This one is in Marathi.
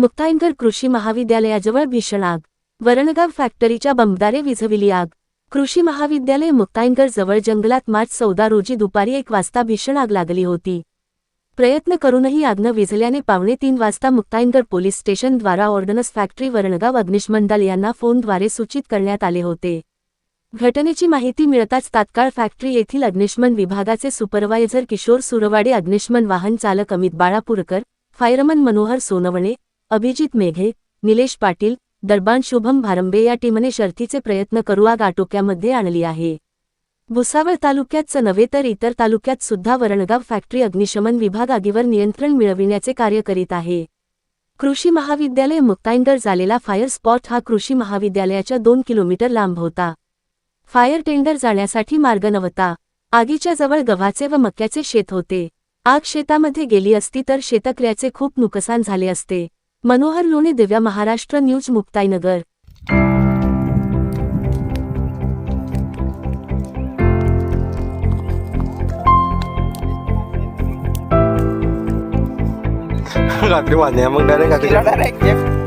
मुक्ताईनगर कृषी महाविद्यालयाजवळ भीषण आग. वरणगाव फॅक्टरीच्या बंबदारे विझविली आग. कृषी महाविद्यालय मुक्ताईनगर जवळ जंगलात मार्च चौदा रोजी दुपारी एक वाजता भीषण आग लागली होती. प्रयत्न करूनही आग न विझल्याने पावणे तीन वाजता मुक्ताईनगर पोलीस स्टेशनद्वारा ऑर्डनस फॅक्टरी वरणगाव अग्निशमन दल यांना फोनद्वारे सूचित करण्यात आले होते. घटनेची माहिती मिळताच तात्काळ फॅक्टरी येथील अग्निशमन विभागाचे सुपरवायझर किशोर सुरवाडे अग्निशमन वाहन चालक अमित बाळापूरकर फायरमन मनोहर सोनवणे अभिजित मेघे निलेश पाटील दरबान शुभम भारंबे या टीमने शर्थीचे प्रयत्न करू आग आटोक्यामध्ये आणली आहे. भुसावळ तालुक्यातच नव्हे तर इतर तालुक्यात सुद्धा वरणगाव फॅक्टरी अग्निशमन विभाग आगीवर नियंत्रण मिळविण्याचे कार्य करीत आहे. कृषी महाविद्यालय मुक्ताईंदर झालेला फायर स्पॉट हा कृषी महाविद्यालयाच्या दोन किलोमीटर लांब होता. फायर टेंडर जाण्यासाठी मार्ग नव्हता. आगीच्या जवळ गव्हाचे व मक्याचे शेत होते. आग शेतामध्ये गेली असती तर शेतकऱ्याचे खूप नुकसान झाले असते. मनोहर लोणे दिव्या महाराष्ट्र न्यूज मुक्ताईनगर. रात्री वाजल्या मग डायरेक्ट